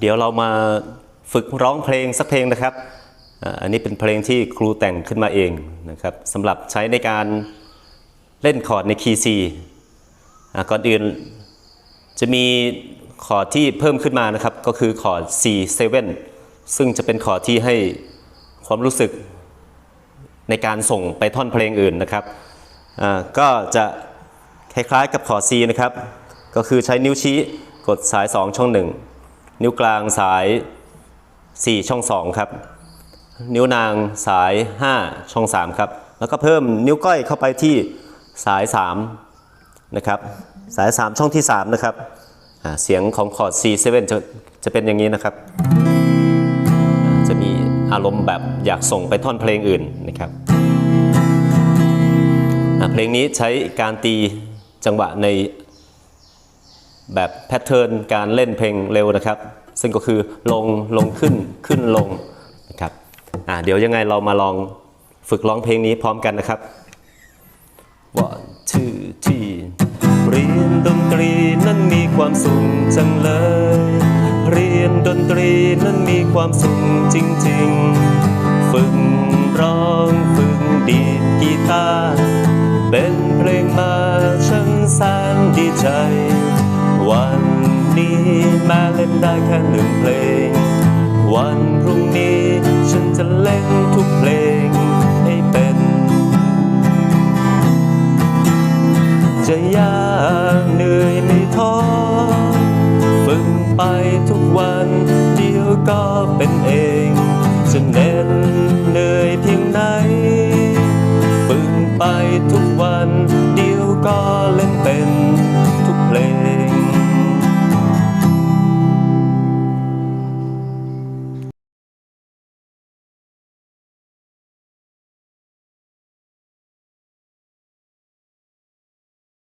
เดี๋ยวเรามาฝึกร้องเพลงสักเพลงนะครับ อันนี้เป็นเพลงที่ครูแต่งขึ้นมาเองนะครับสำหรับใช้ในการเล่นคอร์ดในคีย์ C อะก่อนอื่นจะมีคอร์ดที่เพิ่มขึ้นมานะครับ ก็คือคอร์ด C7 ซึ่งจะเป็นคอร์ดที่ให้ความรู้สึกในการส่งไปท่อนเพลงอื่นนะครับก็จะคล้ายๆกับคอร์ด C นะครับ ก็คือใช้นิ้วชี้กดสาย 2 ช่อง 1 นิ้วกลางสาย 4 ช่อง 2 ครับ นิ้วนางสาย 5 ช่อง 3 ครับ แล้วก็เพิ่มนิ้วก้อยเข้าไปที่สาย 3 นะครับ สาย 3 ช่องที่ 3 นะครับ เสียงของคอร์ด C7 จะจะเป็นอย่างนี้นะครับ จะมีอารมณ์แบบอยากส่งไปท่อนเพลงอื่นนะครับ เพลงนี้ใช้การตีจังหวะใน แบบแพทเทิร์นการเล่นเพลงเร็วนะครับ ซึ่งก็คือลงลงขึ้นขึ้นลงนะครับอ่าเดี๋ยวยังไงเรามาลองฝึกร้องเพลงนี้พร้อมกันนะครับ one two three เรียนดนตรีนั้นมีความสุขจังเลย เรียนดนตรีนั้นมีความสุขจริงๆ ฝึกร้องฝึกดีดกีตาร์เป็นเพลงมาฉันแสนดีใจ นี้แม้เล่นได้แค่หนึ่งเพลง วันพรุ่งนี้ฉันจะเล่นทุกเพลงให้เป็น จะยากเหนื่อย